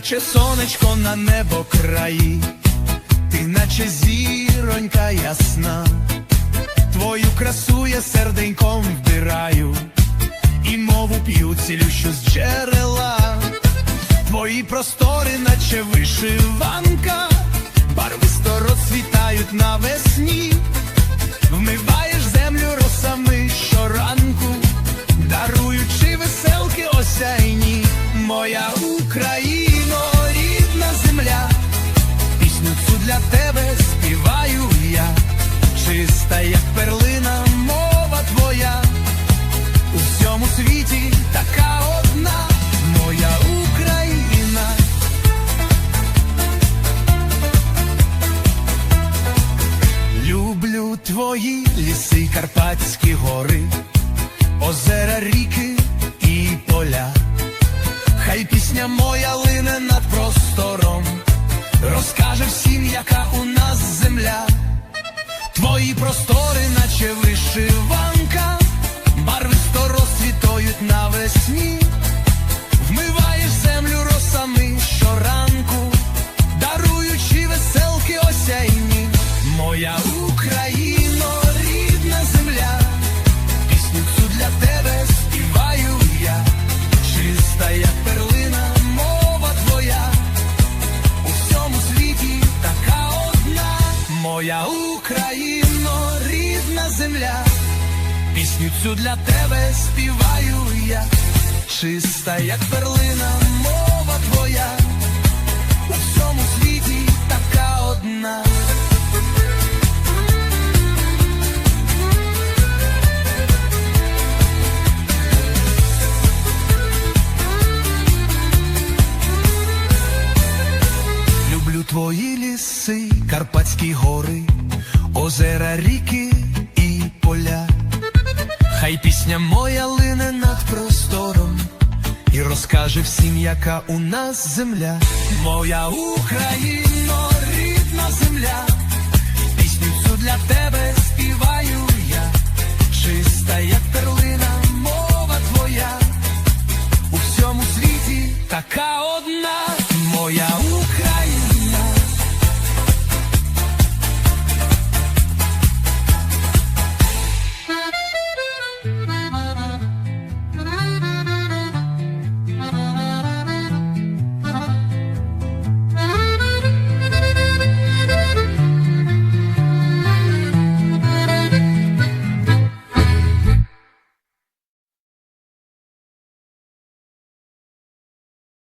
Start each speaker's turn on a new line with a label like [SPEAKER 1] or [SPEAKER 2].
[SPEAKER 1] наче сонечко на небо краї, ти наче зіронька ясна, твою красу я серденьком вбираю, і мову п'ю цілющу з джерела, твої простори, наче вишиванка, барвисто розцвітають навесні, вмиваєш землю росами щоранку, даруючи веселки осяйні, моя Україно, для тебе співаю я, чиста, як перлина, мова твоя, у всьому світі така одна, моя Україна. Люблю твої ліси, Карпатські гори, озера, ріки і поля. Хай пісня моя лине над простором, розкаже всім, яка у нас земля. Твої простори, наче вишиванка, моя Україно, рідна земля, пісню цю для тебе співаю я, чиста, як перлина, мова твоя, у всьому світі така одна. Люблю твої ліси, Карпатські гори, озера, ріки і поля. Хай пісня моя лине над простором і розкаже всім, яка у нас земля. Моя Україно, рідна земля, пісню цю для тебе співаю я, чиста, як перлина, мова твоя, у всьому світі така.